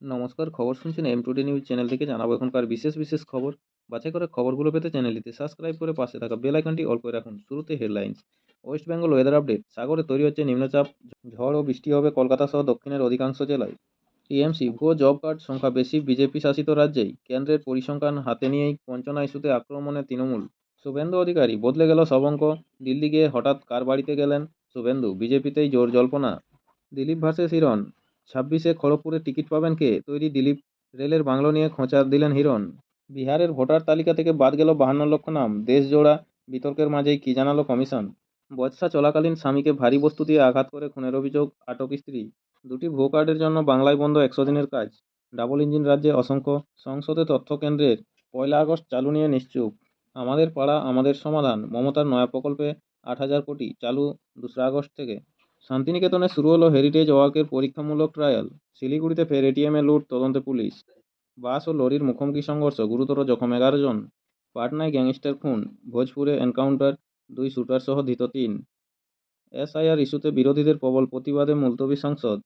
নমস্কার, খবর শুনছেন এম টুডে নিউজ চ্যানেল থেকে জানাব এখনকার বিশেষ বিশেষ খবর। বাছাই করে খবরগুলো পেতে চ্যানেলটিতে সাবস্ক্রাইব করে পাশে থাকা বেল আইকনটি অল করে রাখুন। শুরুতে headlines West Bengal weather update সাগরে তৈরি হচ্ছে নিম্নচাপ, ঝড় ও বৃষ্টি হবে কলকাতা সহ দক্ষিণের অধিকাংশ জেলায়। টিএমসি ভুয়ো জব কার্ড সংখ্যা বেশি বিজেপি শাসিত রাজ্যেই। কেন্দ্রের পরিসংখ্যান হাতে নিয়েই বঞ্চনা ইস্যুতে আক্রমণে তৃণমূল। শুভেন্দু অধিকারী, বদলে গেল সব অঙ্ক দিল্লি গিয়ে হঠাৎ কার বাড়িতে গেলেন? শুভেন্দু বিজেপিতেই জোর জল্পনা। দিলীপ ভার্সেস হিরণ ছাব্বিশে খড়গপুরে টিকিট পাবেন কে? তৈরি দিলীপ রেলের বাংলো নিয়ে খোঁচা দিলেন হিরণ। বিহারের ভোটার তালিকা থেকে বাদ গেল বাহান্ন লক্ষ নাম। দেশজোড়া বিতর্কের মাঝেই কি জানালো কমিশন? বচসা চলাকালীন স্বামীকে ভারী বস্তু দিয়ে আঘাত করে খুনের অভিযোগ আটক স্ত্রী। দুটি ভুয়ো কার্ডের জন্য বাংলায় বন্ধ একশো দিনের কাজ। ডাবল ইঞ্জিন রাজ্যে অসংখ্য সংসদে তথ্য কেন্দ্রের পয়লা আগস্ট চালু নিয়ে নিশ্চুপ। আমাদের পাড়া, আমাদের সমাধান। মমতার নয়া প্রকল্পে আট হাজার কোটি চালু দোসরা আগস্ট থেকে। শান্তিনিকেতনে শুরু হলো হেরিটেজ ওয়াকের পরীক্ষামূলক ট্রায়াল শিলিগুড়িতে ফের এটিএমে লুট তদন্তে পুলিশ। বাস ও লরির মুখোমুখি সংঘর্ষ, গুরুতর জখম এগারো জন। পাটনায় গ্যাংস্টার খুন, ভোজপুরে এনকাউন্টার দুই শুটার সহ ধৃত তিন। এসআইআর ইস্যুতে বিরোধীদের প্রবল প্রতিবাদে মুলতবি সংসদ।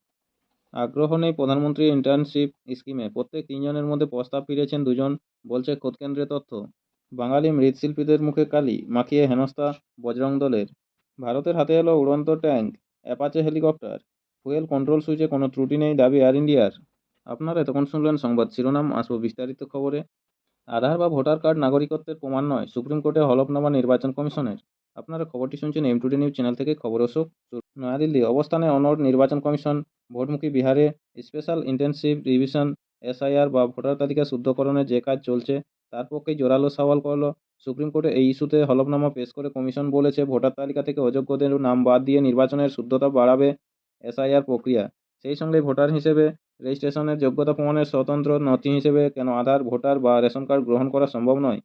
আগ্রহ নেই প্রধানমন্ত্রী ইন্টার্নশিপ স্কিমে প্রত্যেক তিনজনের মধ্যে প্রস্তাব ফিরেছেন দুজন, বলছে খোদকেন্দ্রে তথ্য। বাঙালি মৃৎশিল্পীদের মুখে কালি, মাখিয়ে হেনস্থা বজরং দলের। ভারতের হাতে এলো উড়ন্ত tank Apache helicopter fuel control সুইচে কোনো ত্রুটি নেই দাবি এয়ার ইন্ডিয়ার আপনারা এতক্ষণ শুনলেন সংবাদ শিরোনাম, আসব বিস্তারিত খবরে। আধার বা ভোটার কার্ড নাগরিকত্বের প্রমাণ নয়, সুপ্রিম কোর্টে হলফনামা নির্বাচন কমিশনের। আপনারা খবরটি শুনছেন এম টুডে নিউজ চ্যানেল থেকে, খবর অশোক নয়াদিল্লি, অবস্থানে অনড় নির্বাচন কমিশন, ভোটমুখী বিহারে স্পেশাল ইন্টেনসিভ রিভিশন এসআইআর বা ভোটার তালিকা শুদ্ধকরণের যে কাজ চলছে তার পক্ষেই জোরালো সওয়াল করল। সুপ্রিম কোর্টে এই ইস্যুতে হলফনামা পেশ করে কমিশন বলেছে, ভোটার তালিকা থেকে অযোগ্যদের নাম বাদ দিয়ে নির্বাচনের শুদ্ধতা বাড়াবে এসআইআর প্রক্রিয়া। সেই সঙ্গে ভোটার হিসেবে রেজিস্ট্রেশনের যোগ্যতা প্রমাণের স্বতন্ত্র নথি হিসেবে কেন আধার, ভোটার বা রেশন কার্ড গ্রহণ করা সম্ভব নয়,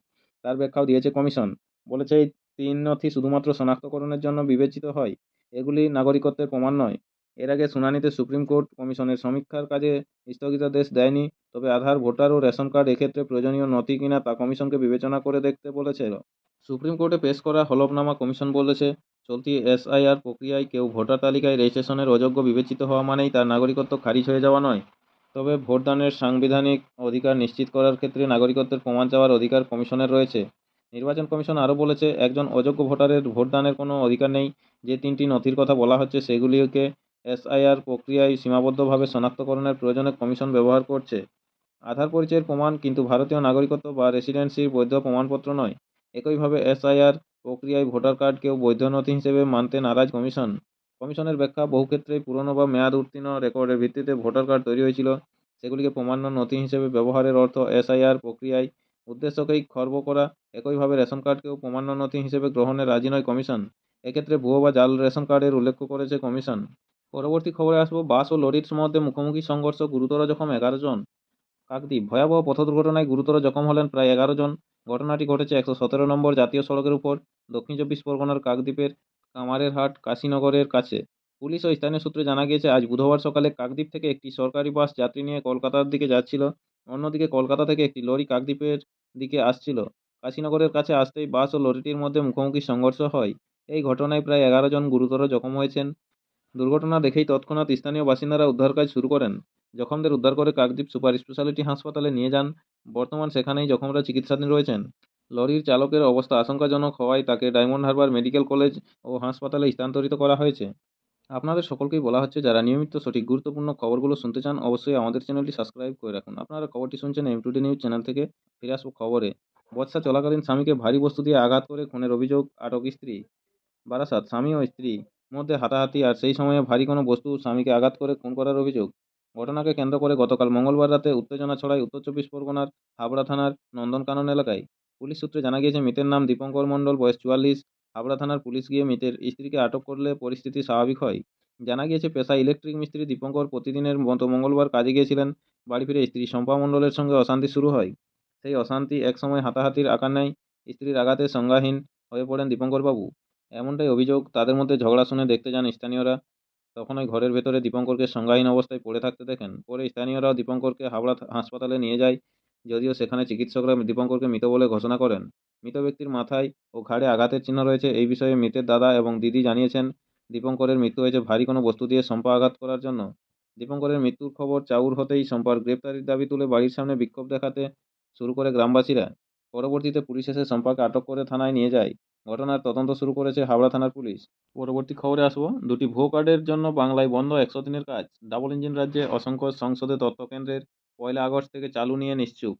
তার ব্যাখ্যাও দিয়েছে কমিশন। বলেছে, এই তিন নথি শুধুমাত্র শনাক্তকরণের জন্য বিবেচিত হয়, এগুলি নাগরিকত্বের প্রমাণ নয়। এর আগে শুনানিতে সুপ্রিম কোর্ট কমিশনের সমীক্ষার কাজে স্থগিতাদেশ দেয়নি, তবে আধার, ভোটার ও রেশন কার্ড এক্ষেত্রে প্রয়োজনীয় নথি কিনা তা কমিশনকে বিবেচনা করে দেখতে বলেছিল। সুপ্রিম কোর্টে পেশ করা হলফনামা কমিশন বলেছে, চলতি এসআইআর প্রক্রিয়ায় কেউ ভোটার তালিকায় রেজিস্ট্রেশনের অযোগ্য বিবেচিত হওয়া মানেই তার নাগরিকত্ব খারিজ হয়ে যাওয়া নয়। তবে ভোটদানের সাংবিধানিক অধিকার নিশ্চিত করার ক্ষেত্রে নাগরিকত্বের প্রমাণ চাওয়ার অধিকার কমিশনের রয়েছে। নির্বাচন কমিশন আরও বলেছে, একজন অযোগ্য ভোটারের ভোটদানের কোনো অধিকার নেই, যে তিনটি নথির কথা বলা হচ্ছে সেগুলিকে এসআইআর প্রক্রিয়ায় সীমাবদ্ধভাবে শনাক্তকরণের প্রয়োজনে কমিশন ব্যবহার করছে। আধার পরিচয়ের প্রমাণ কিন্তু ভারতীয় নাগরিকত্ব বা রেসিডেন্সির বৈধ প্রমাণপত্র নয়। একইভাবে এসআইআর প্রক্রিয়ায় ভোটার কার্ডকেও বৈধ নথি হিসেবে মানতে নারাজ কমিশন। কমিশনের ব্যাখ্যা বহু ক্ষেত্রেই পুরনো বা মেয়াদ উত্তীর্ণ রেকর্ডের ভিত্তিতে ভোটার কার্ড তৈরি হয়েছিল। সেগুলিকে প্রমাণ্য নথি হিসেবে ব্যবহারের অর্থ এসআইআর প্রক্রিয়ায় উদ্দেশ্যকেই খর্ব করা, একইভাবে রেশন কার্ডকেও প্রমাণ্য নথি হিসেবে গ্রহণে রাজি নয় কমিশন। এক্ষেত্রে ভুয়ো বা জাল রেশন কার্ডের উল্লেখ করেছে কমিশন। পরবর্তী খবরে আসব, বাস ও লরির মধ্যে মুখোমুখি সংঘর্ষ গুরুতর জখম এগারো জন। কাকদ্বীপ, ভয়াবহ পথ দুর্ঘটনায় গুরুতর জখম হলেন প্রায় এগারো জন। ঘটনাটি ঘটেছে একশো সতেরো নম্বর জাতীয় সড়কের উপর, দক্ষিণ চব্বিশ পরগনার কাকদ্বীপের কামারের হাট কাশীনগরের কাছে। পুলিশ ও স্থানীয় সূত্রে জানা গিয়েছে, আজ বুধবার সকালে কাকদ্বীপ থেকে একটি সরকারি বাস যাত্রী নিয়ে কলকাতার দিকে যাচ্ছিল। অন্যদিকে কলকাতা থেকে একটি লরি কাকদ্বীপের দিকে আসছিল। কাশীনগরের কাছে আসতেই বাস ও লরিটির মধ্যে মুখোমুখি সংঘর্ষ হয়। এই ঘটনায় প্রায় এগারো জন গুরুতর জখম হয়েছেন। দুর্ঘটনা দেখেই তৎক্ষণাৎ স্থানীয় বাসিন্দারা উদ্ধার কাজ শুরু করেন। জখমদের উদ্ধার করে কাকদ্বীপ সুপার স্পেশালিটি হাসপাতালে নিয়ে যান। বর্তমান সেখানেই জখমরা চিকিৎসাধীন রয়েছেন। লরির চালকের অবস্থা আশঙ্কাজনক হওয়ায় তাকে ডায়মন্ড হারবার মেডিকেল কলেজ ও হাসপাতালে স্থানান্তরিত করা হয়েছে। আপনাদের সকলকেই বলা হচ্ছে, যারা নিয়মিত সঠিক গুরুত্বপূর্ণ খবরগুলো শুনতে চান, অবশ্যই আমাদের চ্যানেলটি সাবস্ক্রাইব করে রাখুন। আপনারা খবরটি শুনছেন এম টুডে নিউজ চ্যানেল থেকে, ফিরে আসব খবরে। বর্ষা চলাকালীন স্বামীকে ভারী বস্তু দিয়ে আঘাত করে, খুনের অভিযোগ আটক স্ত্রী। বারাসাত, স্বামী ও স্ত্রী। মধ্যে হাতাহাতি আর সেই সময়ে ভারী কোনো বস্তু স্বামীকে আঘাত করে খুন করার অভিযোগ। ঘটনাকে কেন্দ্র করে গতকাল মঙ্গলবার রাতে উত্তেজনা ছড়ায় উত্তর চব্বিশ পরগনার হাবড়া থানার নন্দনকানন এলাকায়। পুলিশ সূত্রে জানা গিয়েছে, মৃতের নাম দীপঙ্কর মণ্ডল, বয়স চুয়াল্লিশ। হাবড়া থানার পুলিশ গিয়ে মৃতের স্ত্রীকে আটক করলে পরিস্থিতি স্বাভাবিক হয়। জানা গিয়েছে পেশা ইলেকট্রিক মিস্ত্রি দীপঙ্কর প্রতিদিনের মতো মঙ্গলবার কাজে গিয়েছিলেন। বাড়ি ফিরে স্ত্রী শম্পা মণ্ডলের সঙ্গে অশান্তি শুরু হয়। সেই অশান্তি একসময় হাতাহাতির আকার নেয়। স্ত্রীর আঘাতে সংজ্ঞাহীন হয়ে পড়েন দীপঙ্করবাবু। এমনটাই অভিযোগ। তাদের মধ্যে ঝগড়া শুনে দেখতে যান স্থানীয়রা। তখন ওই ঘরের ভেতরে দীপঙ্করকে সংজ্ঞাহীন অবস্থায় পড়ে থাকতে দেখেন। পরে স্থানীয়রাও দীপঙ্করকে হাবড়া হাসপাতালে নিয়ে যায়। যদিও সেখানে চিকিৎসকরা দীপঙ্করকে মৃত বলে ঘোষণা করেন। মৃত ব্যক্তির মাথায় ও ঘাড়ে আঘাতের চিহ্ন রয়েছে। এই বিষয়ে মৃতের দাদা এবং দিদি জানিয়েছেন, দীপঙ্করের মৃত্যু হয়েছে ভারী কোনো বস্তু দিয়ে সম্পা আঘাত করার জন্য। দীপঙ্করের মৃত্যুর খবর চাউর হতেই সোমবার গ্রেপ্তারির দাবি তুলে বাড়ির সামনে বিক্ষোভ দেখাতে শুরু করে গ্রামবাসীরা। পরবর্তীতে পুলিশ এসে সম্পাকে আটক করে থানায় নিয়ে যায়। ঘটনার তদন্ত শুরু করেছে হাওড়া থানার পুলিশ। পরবর্তী খবরে আসব। দুটি ভুয়ো কার্ডের জন্য বাংলায় বন্ধ একশো দিনের কাজ। ডাবল ইঞ্জিন রাজ্যে অসংখ্য সংসদে তথ্য কেন্দ্রের পয়লা আগস্ট থেকে চালু নিয়ে নিশ্চুপ।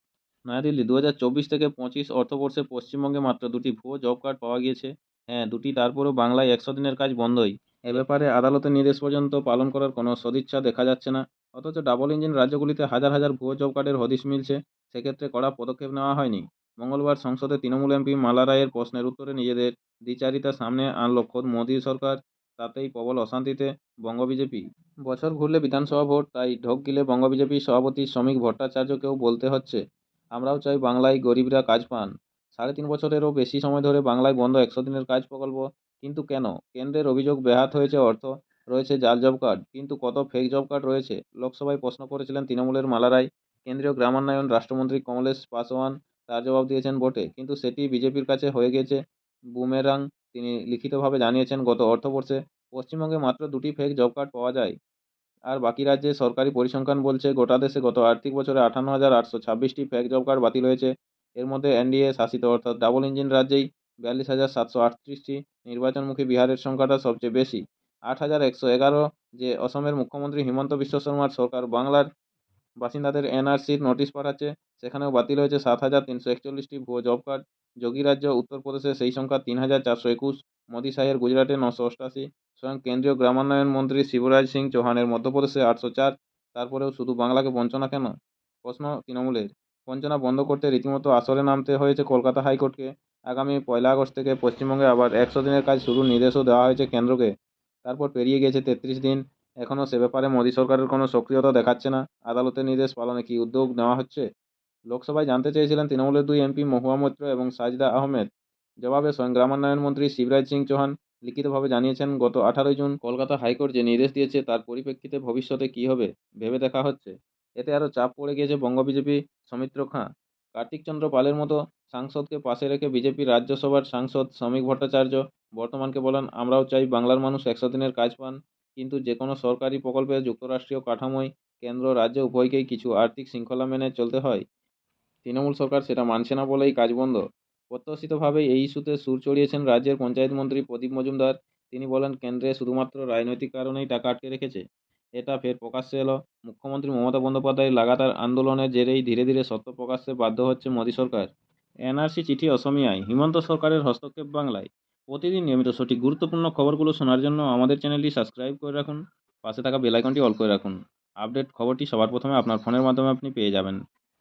নয়াদিল্লি দু হাজার চব্বিশ থেকে পঁচিশ অর্থবর্ষে পশ্চিমবঙ্গে মাত্র দুটি ভুয়ো জব কার্ড পাওয়া গিয়েছে। হ্যাঁ দুটি তারপরেও বাংলায় একশো দিনের কাজ বন্ধই। এ ব্যাপারে আদালতের নির্দেশ পর্যন্ত পালন করার কোনো সদিচ্ছা দেখা যাচ্ছে না। অথচ ডাবল ইঞ্জিন রাজ্যগুলিতে হাজার হাজার ভুয়ো জব কার্ডের হদিশ মিলছে। সেক্ষেত্রে কড়া পদক্ষেপ নেওয়া হয়নি। মঙ্গলবার সংসদে তৃণমূল এমপি মালা রায়ের প্রশ্নের উত্তরে নিজেদের দ্বিচারিতা সামনে আনল খোদ মোদী সরকার। তাতেই প্রবল অশান্তিতে বঙ্গ বিজেপি। বছর ঘুরলে বিধানসভা ভোট, তাই ঢোক গিলে বঙ্গ বিজেপি সভাপতি শ্রমিক ভট্টাচার্যকেও বলতে হচ্ছে, আমরাও চাই বাংলায় গরিবরা কাজ পান। সাড়ে তিন বছরেরও বেশি সময় ধরে বাংলায় বন্ধ একশো দিনের কাজ প্রকল্প, কিন্তু কেন? কেন্দ্রের অভিযোগ ব্যাহাত হয়েছে অর্থ রয়েছে জাল জব কার্ড, কিন্তু কত ফেক জব কার্ড রয়েছে? লোকসভায় প্রশ্ন করেছিলেন তৃণমূলের মালারাই কেন্দ্রীয় গ্রামান্বয়ন রাষ্ট্রমন্ত্রী কমলেশ পাসওয়ান তার জবাব দিয়েছেন বটে। কিন্তু সেটি বিজেপির কাছে হয়ে গেছে। বুমেরাং তিনি লিখিতভাবে জানিয়েছেন, গত অর্থবর্ষে পশ্চিমবঙ্গে মাত্র দুটি ফেক জব কার্ড পাওয়া যায়। আর বাকি রাজ্যে সরকারি পরিসংখ্যান বলছে, গোটা দেশে গত আর্থিক বছরে আটান্ন হাজার আটশো ছাব্বিশটি ফেক জব কার্ড বাতিল হয়েছে। এর মধ্যে এনডিএ শাসিত, অর্থাৎ ডাবল ইঞ্জিন রাজ্যেই বিয়াল্লিশ হাজার সাতশো আটত্রিশটি নির্বাচনমুখী বিহারের সংখ্যাটা সবচেয়ে বেশি। আট হাজার একশো এগারো যে অসমের মুখ্যমন্ত্রী হিমন্ত বিশ্ব শর্মার সরকার বাংলার বাসিন্দাদের এনআরসির নোটিশ পাঠাচ্ছে সেখানেও বাতিল হয়েছে সাত হাজার তিনশো একচল্লিশটি ভুয়ো জব কার্ড। যোগী রাজ্য, উত্তরপ্রদেশে সেই সংখ্যা তিন হাজার চারশো একুশ, মোদি সাহের গুজরাটে নশো অষ্টাশি। স্বয়ং কেন্দ্রীয় গ্রামোন্নয়ন মন্ত্রী শিবরাজ সিং চৌহানের মধ্যপ্রদেশে আটশো চার। তারপরেও শুধু বাংলাকে বঞ্চনা কেন? প্রশ্ন তৃণমূলের। বঞ্চনা বন্ধ করতে রীতিমতো আসরে নামতে হয়েছে কলকাতা হাইকোর্টকে। আগামী পয়লা আগস্ট থেকে পশ্চিমবঙ্গে আবার একশো দিনের কাজ শুরুর নির্দেশও দেওয়া হয়েছে কেন্দ্রকে। তারপর পেরিয়ে গেছে তেত্রিশ দিন। এখনও সে ব্যাপারে মোদী সরকারের কোনো সক্রিয়তা দেখাচ্ছে না। আদালতের নির্দেশ পালনে কি উদ্যোগ নেওয়া হচ্ছে? লোকসভায় জানতে চেয়েছিলেন তৃণমূলের দুই এমপি মহুয়া মৈত্র এবং সাজদা আহমেদ। জবাবে স্বয়ং গ্রামান্বয়ন মন্ত্রী শিবরাজ সিং চৌহান লিখিতভাবে জানিয়েছেন, গত আঠারোই জুন কলকাতা হাইকোর্ট যে নির্দেশ দিয়েছে তার পরিপ্রেক্ষিতে ভবিষ্যতে কী হবে ভেবে দেখা হচ্ছে। এতে আরও চাপ পড়ে গিয়েছে বঙ্গ বিজেপি সৌমিত্র খাঁ। কার্তিক চন্দ্র পালের মতো সাংসদকে পাশে রেখে বিজেপি রাজ্যসভার সাংসদ শ্রমিক ভট্টাচার্য বর্তমানকে বলেন, আমরাও চাই বাংলার মানুষ একশো দিনের কাজ পান, কিন্তু যে কোনো সরকারি প্রকল্পে যুক্তরাষ্ট্রীয় কাঠামোয় কেন্দ্র, রাজ্য উভয়কেই কিছু আর্থিক শৃঙ্খলা মেনে চলতে হয়। তৃণমূল সরকার সেটা মানছে না বলেই কাজ বন্ধ। প্রত্যাশিতভাবেই এই ইস্যুতে সুর চড়িয়েছেন রাজ্যের পঞ্চায়েত মন্ত্রী প্রদীপ মজুমদার। তিনি বলেন, কেন্দ্রে শুধুমাত্র রাজনৈতিক কারণেই টাকা আটকে রেখেছে। এটা ফের প্রকাশ্যে এলো। মুখ্যমন্ত্রী মমতা বন্দ্যোপাধ্যায়ের লাগাতার আন্দোলনের জেরেই ধীরে ধীরে সত্য প্রকাশ্যে বাধ্য হচ্ছে মোদী সরকার। এনআরসি চিঠি অসমিয়ায়, হিমন্ত সরকারের হস্তক্ষেপ বাংলায়। প্রতিদিন নিয়মিত সঠিক গুরুত্বপূর্ণ খবরগুলো শোনার জন্য আমাদের চ্যানেলটি সাবস্ক্রাইব করে রাখুন। পাশে থাকা বেল আইকনটি অল করে রাখুন। আপডেট খবরটি সবার প্রথমে আপনার ফোনের মাধ্যমে আপনি পেয়ে যাবেন।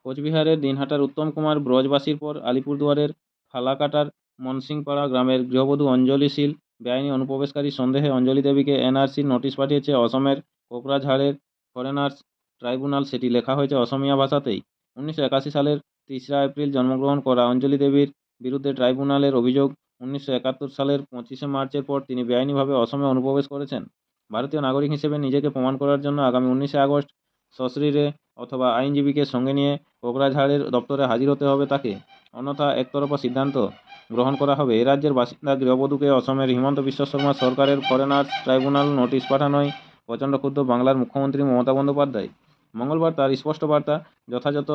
কোচবিহারের দিনহাটার উত্তম কুমার ব্রজবাসীর পর আলিপুরদুয়ারের ফালাকাটার মনসিংপাড়া গ্রামের গৃহবধূ অঞ্জলি শীল, বেআইনি অনুপ্রবেশকারী সন্দেহে অঞ্জলি দেবীকে এনআরসির নোটিশ পাঠিয়েছে অসমের কোকরাঝাড়ের ফরেনার্স ট্রাইব্যুনাল। সেটি লেখা হয়েছে অসমিয়া ভাষাতেই। উনিশশো একাশি সালের তেসরা এপ্রিল জন্মগ্রহণ করা অঞ্জলি দেবীর বিরুদ্ধে ট্রাইব্যুনালের অভিযোগ উনিশশো একাত্তর সালের পঁচিশে মার্চের পর তিনি বেআইনিভাবে অসমে অনুপ্রবেশ করেছেন। ভারতীয় নাগরিক হিসেবে নিজেকে প্রমাণ করার জন্য আগামী উনিশে আগস্ট সশরীরে অথবা আইনজীবীকে সঙ্গে নিয়ে কোকরাঝাড়ের দপ্তরে হাজির হতে হবে তাকে। অন্যথা একতরফা সিদ্ধান্ত গ্রহণ করা হবে। এ রাজ্যের বাসিন্দা গৃহবধূকে অসমের হিমন্ত বিশ্ব শর্মা সরকারের ফরেনার্স ট্রাইব্যুনাল নোটিশ পাঠানোয় প্রচণ্ড ক্ষুব্ধ বাংলার মুখ্যমন্ত্রী মমতা বন্দ্যোপাধ্যায়। মঙ্গলবার তার স্পষ্ট বার্তা, যথাযথ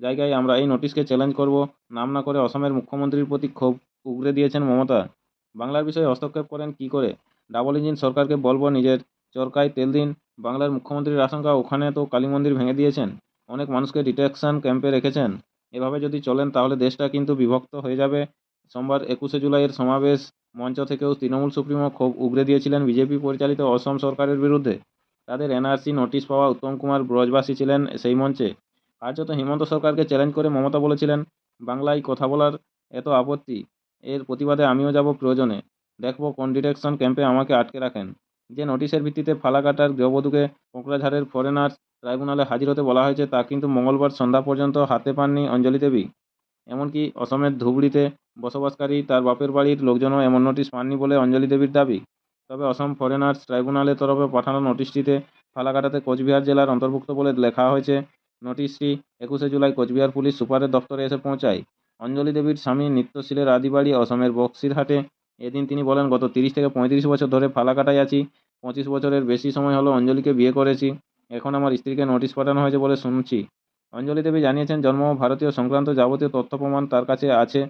জায়গায় আমরা এই নোটিশকে চ্যালেঞ্জ করব, নাম না করে অসমের মুখ্যমন্ত্রীর প্রতি ক্ষোভ উগরে দিয়েছেন মমতা। বাংলার বিষয়ে হস্তক্ষেপ করেন কি করে? ডাবল ইঞ্জিন সরকারকে বলব, নিজের চরকায় তেল দিন। বাংলার মুখ্যমন্ত্রীর আশঙ্কা, ওখানে তো কালী মন্দির ভেঙে দিয়েছেন। অনেক মানুষকে ডিটেকশন ক্যাম্পে রেখেছেন। এভাবে যদি চলেন, তাহলে দেশটা কিন্তু বিভক্ত হয়ে যাবে। সোমবার একুশে জুলাইয়ের সমাবেশ মঞ্চ থেকেও তৃণমূল সুপ্রিমো ক্ষোভ উগরে দিয়েছিলেন বিজেপি পরিচালিত অসম সরকারের বিরুদ্ধে। তাদের এনআরসি নোটিশ পাওয়া উত্তম কুমার ব্রজবাসী ছিলেন সেই মঞ্চে। কার্যত হিমন্ত সরকারকে চ্যালেঞ্জ করে মমতা বলেছিলেন, বাংলায় কথা বলার এত আপত্তি, এর প্রতিবাদে আমিও যাব প্রয়োজনে। দেখব কোন ডিটেকশন ক্যাম্পে আমাকে আটকে রাখেন। যে নোটিশের ভিত্তিতে ফালাকাটার গৃহবধূকে কোকরাঝাড়ের ফরেনার্স ট্রাইব্যুনালে হাজির হতে বলা হয়েছে, তা কিন্তু মঙ্গলবার সন্ধ্যা পর্যন্ত হাতে পাননি অঞ্জলি দেবী। এমনকি অসমের ধুবড়িতে বসবাসকারী তার বাপের বাড়ির লোকজনও এমন নোটিশ পাননি বলে অঞ্জলি দেবীর দাবি। তবে অসম ফরেনার্স ট্রাইব্যুনালের তরফে পাঠানো নোটিশটিতে ফালাকাটাতে কোচবিহার জেলার অন্তর্ভুক্ত বলে লেখা হয়েছে, নোটিশটি একুশে জুলাই কোচবিহার পুলিশ সুপারের দপ্তরে এসে পৌঁছায়। অঞ্জলি দেবীর স্বামী নিত্যশীলের আদিবাড়ি অসমের বক্সিরহাটে এদিন তিনি বলেন, গত তিরিশ থেকে পঁয়ত্রিশ বছর ধরে ফালাকাটায় আছি, পঁচিশ বছরের বেশি সময় হলো অঞ্জলিকে বিয়ে করেছি। এখন আমার স্ত্রীকে নোটিশ পাঠানো হয়েছে বলে শুনছি। অঞ্জলি দেবী জানিয়েছেন, জন্ম ভারতীয় সংক্রান্ত যাবতীয় তথ্য প্রমাণ তার কাছে আছে।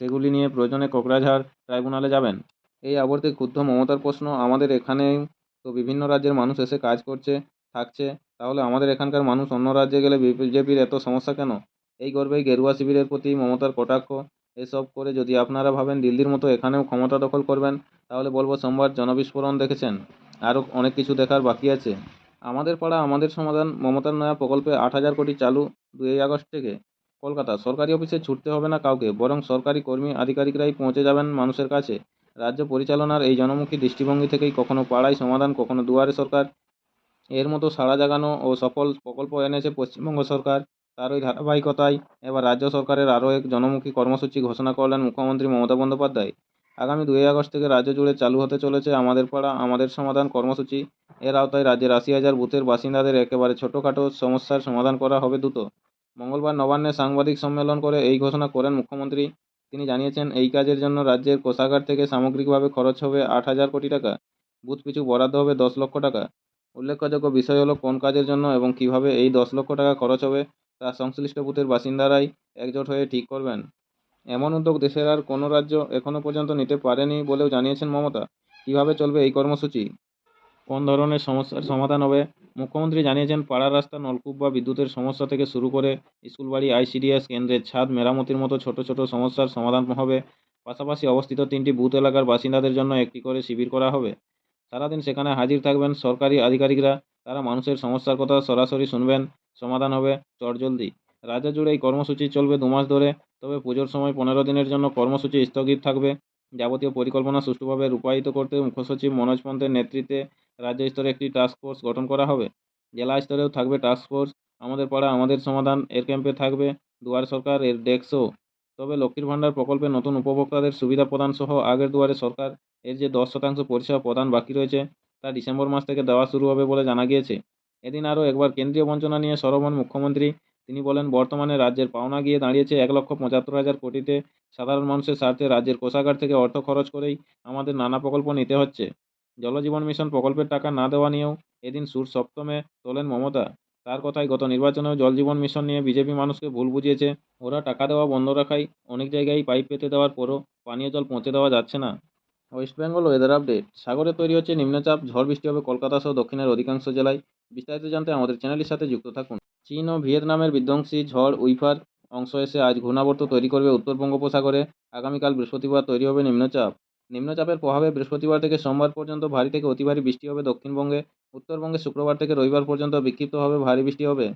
সেগুলি নিয়ে প্রয়োজনে কোকরাঝাড় ট্রাইব্যুনালে যাবেন। এই আবর্তে ক্ষুদ্ধ মমতার প্রশ্ন, আমাদের এখানেই তো বিভিন্ন রাজ্যের মানুষ এসে কাজ করছে, থাকছে, তাহলে আমাদের এখানকার মানুষ অন্য রাজ্যে গেলে বিজেপির এত সমস্যা কেন? এই গর্বেই গেরুয়া শিবিরের প্রতি মমতার কটাক্ষ। এসব করে যদি আপনারা ভাবেন দিল্লির মতো এখানেও ক্ষমতা দখল করবেন, তাহলে বলব সোমবার জনবিস্ফোরণ দেখেছেন। আরও অনেক কিছু দেখার বাকি আছে। আমাদের পাড়া আমাদের সমাধান মমতার নয়া প্রকল্পে আট হাজার কোটি চালু দুই আগস্ট থেকে। কলকাতা সরকারি অফিসে ছুটতে হবে না কাউকে, বরং সরকারি কর্মী আধিকারিকরাই পৌঁছে যাবেন মানুষের কাছে। রাজ্য পরিচালনার এই জনমুখী দৃষ্টিভঙ্গি থেকেই কখনো পাড়ায় সমাধান, কখনো দুয়ারে সরকার। এর মতো সাড়া জাগানো ও সফল প্রকল্প এনেছে পশ্চিমবঙ্গ সরকার। তার ওই ধারাবাহিকতায় এবার রাজ্য সরকারের আরও এক জনমুখী কর্মসূচি ঘোষণা করলেন মুখ্যমন্ত্রী মমতা বন্দ্যোপাধ্যায়। আগামী দুই আগস্ট থেকে রাজ্য জুড়ে চালু হতে চলেছে আমাদের পাড়া, আমাদের সমাধান কর্মসূচি। এর আওতায় রাজ্যের আশি হাজার বুথের বাসিন্দাদের একেবারে ছোটোখাটো সমস্যার সমাধান করা হবে দ্রুত। মঙ্গলবার নবান্নে সাংবাদিক সম্মেলন করে এই ঘোষণা করেন মুখ্যমন্ত্রী। তিনি জানিয়েছেন, এই কাজের জন্য রাজ্যের কোষাগার থেকে সামগ্রিকভাবে খরচ হবে আট হাজার কোটি টাকা। বুথ পিছু বরাদ্দ হবে দশ লক্ষ টাকা। উল্লেখযোগ্য বিষয় হলো কোন কাজের জন্য এবং কীভাবে এই দশ লক্ষ টাকা খরচ হবে তা সংশ্লিষ্ট বুথের বাসিন্দারাই একজোট হয়ে ঠিক করবেন। এমন উদ্যোগ দেশের আর কোনো রাজ্য এখনও পর্যন্ত নিতে পারেনি বলেও জানিয়েছেন মমতা। কীভাবে চলবে এই কর্মসূচি? কোন ধরনের সমস্যার সমাধান হবে? মুখ্যমন্ত্রী জানিয়েছেন, পাড়ার রাস্তা, নলকূপ বা বিদ্যুতের সমস্যা থেকে শুরু করে স্কুলবাড়ি, আইসিডিএস কেন্দ্রের ছাদ, মেরামতির মতো ছোট ছোট সমস্যার সমাধান হবে। পাশাপাশি অবস্থিত তিনটি বুথ এলাকার বাসিন্দাদের জন্য একটি করে শিবির করা হবে। সারাদিন সেখানে হাজির থাকবেন সরকারি আধিকারিকরা। তারা মানুষের সমস্যার কথা সরাসরি শুনবেন। সমাধান হবে চটজলদি। রাজ্য জুড়ে এই কর্মসূচি চলবে দু মাস ধরে। তবে পুজোর সময় পনেরো দিনের জন্য কর্মসূচি স্থগিত থাকবে। যাবতীয় পরিকল্পনা সুষ্ঠুভাবে রূপায়িত করতে মুখ্যসচিব মনোজ পন্থের নেতৃত্বে রাজ্য স্তরে একটি টাস্ক ফোর্স গঠন করা হবে। জেলা স্তরেও থাকবে টাস্ক ফোর্স আমাদের পাড়া আমাদের সমাধান এর ক্যাম্পে থাকবে। দুয়ার সরকার, এর ডেস্কও তবে লক্ষ্মীর ভাণ্ডার প্রকল্পে নতুন উপভোক্তাদের সুবিধা প্রদান সহ আগের দুয়ারে সরকার এর যে দশ শতাংশ পরিষেবা প্রদান বাকি রয়েছে, তা ডিসেম্বর মাস থেকে দেওয়া শুরু হবে বলে জানা গিয়েছে। এদিন আরও একবার কেন্দ্রীয় বঞ্চনা নিয়ে সরব হন মুখ্যমন্ত্রী তিনি বলেন, বর্তমানে রাজ্যের পাওনা গিয়ে দাঁড়িয়েছে এক লক্ষ পঁচাত্তর হাজার কোটিতে। সাধারণ মানুষের স্বার্থে রাজ্যের কোষাগার থেকে অর্থ খরচ করেই আমাদের নানা প্রকল্প নিতে হচ্ছে। জলজীবন মিশন প্রকল্পের টাকা না দেওয়া নিয়েও এদিন সুর সপ্তমে তোলেন মমতা। তার কথায় গত নির্বাচনেও জল জীবন মিশন নিয়ে বিজেপি মানুষকে ভুল বুঝিয়েছে। ওরা টাকা দেওয়া বন্ধ রাখায় অনেক জায়গায় পাইপ পেতে দেওয়ার পরও পানীয় জল পৌঁছে দেওয়া যাচ্ছে না। ওয়েস্ট বেঙ্গল ওয়েদার আপডেট সাগরে তৈরি হচ্ছে নিম্নচাপ, ঝড় বৃষ্টি হবে কলকাতা সহ দক্ষিণের অধিকাংশ জেলায়। বিস্তারিত জানতে আমাদের চ্যানেলের সাথে যুক্ত থাকুন। চীন ও ভিয়েতনামের বিধ্বংসী ঝড় উইফার অংশ এসে আজ ঘূর্ণাবর্ত তৈরি করবে উত্তর বঙ্গোপসাগরে। আগামীকাল বৃহস্পতিবার তৈরি হবে নিম্নচাপ। নিম্নচাপের প্রভাবে বৃহস্পতিবার থেকে সোমবার পর্যন্ত ভারী থেকে অতি ভারী বৃষ্টি হবে দক্ষিণবঙ্গে। উত্তরবঙ্গে শুক্রবার থেকে রবিবার পর্যন্ত বিক্ষিপ্তভাবে ভারী বৃষ্টি হবে।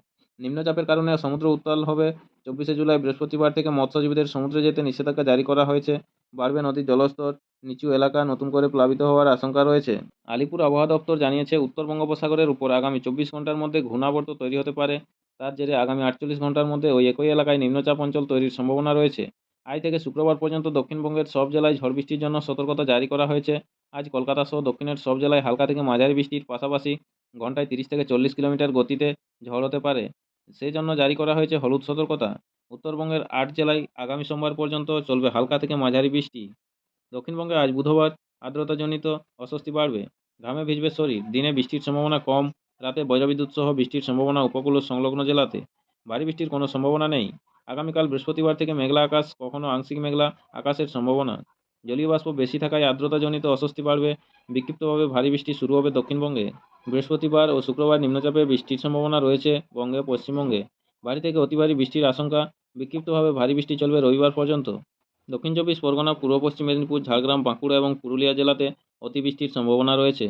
নিম্নচাপের কারণে সমুদ্র উত্তাল হবে। চব্বিশে জুলাই বৃহস্পতিবার থেকে মৎস্যজীবীদের সমুদ্রে যেতে নিষেধাজ্ঞা জারি করা হয়েছে। বাড়বে নদীর জলস্তর। নিচু এলাকা নতুন করে প্লাবিত হওয়ার আশঙ্কা রয়েছে। আলিপুর আবহাওয়া দপ্তর জানিয়েছে, উত্তর বঙ্গোপসাগরের উপর আগামী চব্বিশ ঘণ্টার মধ্যে ঘূর্ণাবর্ত তৈরি হতে পারে। তার জেরে আগামী আটচল্লিশ ঘণ্টার মধ্যে ওই একই এলাকায় নিম্নচাপ অঞ্চল তৈরির সম্ভাবনা রয়েছে। আজ থেকে শুক্রবার পর্যন্ত দক্ষিণবঙ্গের সব জেলায় ঝড় বৃষ্টির জন্য সতর্কতা জারি করা হয়েছে। আজ কলকাতা সহ দক্ষিণের সব জেলায় হালকা থেকে মাঝারি বৃষ্টির পাশাপাশি ঘন্টায় তিরিশ থেকে চল্লিশ কিলোমিটার গতিতে ঝড় হতে পারে। সেই জন্য জারি করা হয়েছে হলুদ সতর্কতা। উত্তরবঙ্গের আট জেলায় আগামী সোমবার পর্যন্ত চলবে হালকা থেকে মাঝারি বৃষ্টি। দক্ষিণবঙ্গে আজ বুধবার আর্দ্রতাজনিত অস্বস্তি বাড়বে। ঘামে ভিজবে শরীর। দিনে বৃষ্টির সম্ভাবনা কম। রাতে বজ্রবিদ্যুৎ সহ বৃষ্টির সম্ভাবনা উপকূল সংলগ্ন জেলাতে। ভারী বৃষ্টির কোনো সম্ভাবনা নেই। আগামীকাল বৃহস্পতিবার থেকে মেঘলা আকাশ, কখনো আংশিক মেঘলা আকাশের সম্ভাবনা। জলীয় বাষ্প বেশি থাকায় আর্দ্রতাজনিত অস্বস্তি বাড়বে। বিক্ষিপ্তভাবে ভারী বৃষ্টি শুরু হবে দক্ষিণবঙ্গে। বৃহস্পতিবার ও শুক্রবার নিম্নচাপে বৃষ্টির সম্ভাবনা রয়েছে বঙ্গে পশ্চিমবঙ্গে। ভারী থেকে অতি ভারী বৃষ্টির আশঙ্কা বিক্ষিপ্তভাবে ভারী বৃষ্টি চলবে রবিবার পর্যন্ত। দক্ষিণ চব্বিশ পরগনা, পূর্ব পশ্চিম মেদিনীপুর, ঝাড়গ্রাম, বাঁকুড়া এবং পুরুলিয়া জেলাতে অতিবৃষ্টির সম্ভাবনা রয়েছে।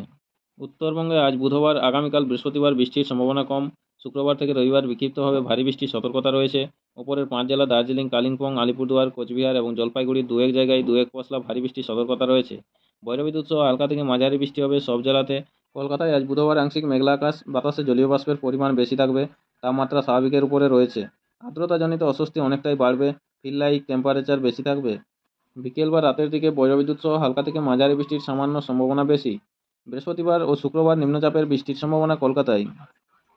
উত্তরবঙ্গে আজ বুধবার, আগামীকাল বৃহস্পতিবার বৃষ্টির সম্ভাবনা কম। শুক্রবার থেকে রবিবার বিক্ষিপ্তভাবে ভারী বৃষ্টির সতর্কতা রয়েছে। ওপরের পাঁচ জেলা দার্জিলিং, কালিম্পং, আলিপুরদুয়ার, কোচবিহার এবং জলপাইগুড়ির দু এক জায়গায় দু এক পশলা ভারী বৃষ্টির সতর্কতা রয়েছে। বজ্রবিদ্যুৎ সহ হালকা থেকে মাঝারি বৃষ্টি হবে সব জেলাতে। কলকাতায় আজ বুধবার আংশিক মেঘলা আকাশ, বাতাসে জলীয় বাষ্পের পরিমাণ বেশি থাকবে। তাপমাত্রা স্বাভাবিকের উপরে রয়েছে। আর্দ্রতাজনিত অস্বস্তি অনেকটাই বাড়বে। ফিল টেম্পারেচার বেশি থাকবে। বিকেল বা রাতের দিকে বজ্রবিদ্যুৎ সহ হালকা থেকে মাঝারি বৃষ্টির সামান্য সম্ভাবনা বেশি। বৃহস্পতিবার ও শুক্রবার নিম্নচাপের বৃষ্টির সম্ভাবনা কলকাতায়।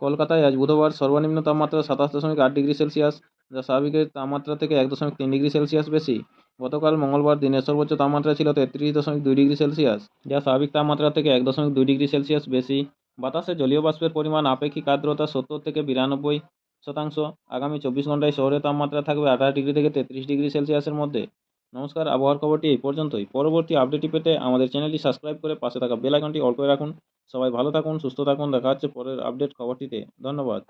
কলকাতায় আজ বুধবার সর্বনিম্ন তাপমাত্রা সাতাশ দশমিক আট ডিগ্রি সেলসিয়াস, যা স্বাভাবিকের তাপমাত্রা থেকে এক দশমিক তিন ডিগ্রি সেলসিয়াস বেশি। গতকাল মঙ্গলবার দিনের সর্বোচ্চ তাপমাত্রা ছিল তেত্রিশ দশমিক দুই ডিগ্রি সেলসিয়াস, যা স্বাভাবিক তাপমাত্রা থেকে এক দশমিক দুই ডিগ্রি সেলসিয়াস বেশি। বাতাসে জলীয় বাষ্পের পরিমাণ আপেক্ষিক আর্দ্রতা সত্তর থেকে বিরানব্বই শতাংশ। আগামী চব্বিশ ঘন্টায় শহরের তাপমাত্রা থাকবে আঠাশ ডিগ্রি থেকে তেত্রিশ ডিগ্রি সেলসিয়াসের মধ্যে। নমস্কার, আবহাওয়ার খবরটি এই পর্যন্তই। পরবর্তী আপডেটটি পেতে আমাদের চ্যানেলটি সাবস্ক্রাইব করে পাশে থাকা বেল আইকনটি অল করে রাখুন। সবাই ভালো থাকুন, সুস্থ থাকুন। দেখা হচ্ছে পরের আপডেট খবরটিতে। ধন্যবাদ।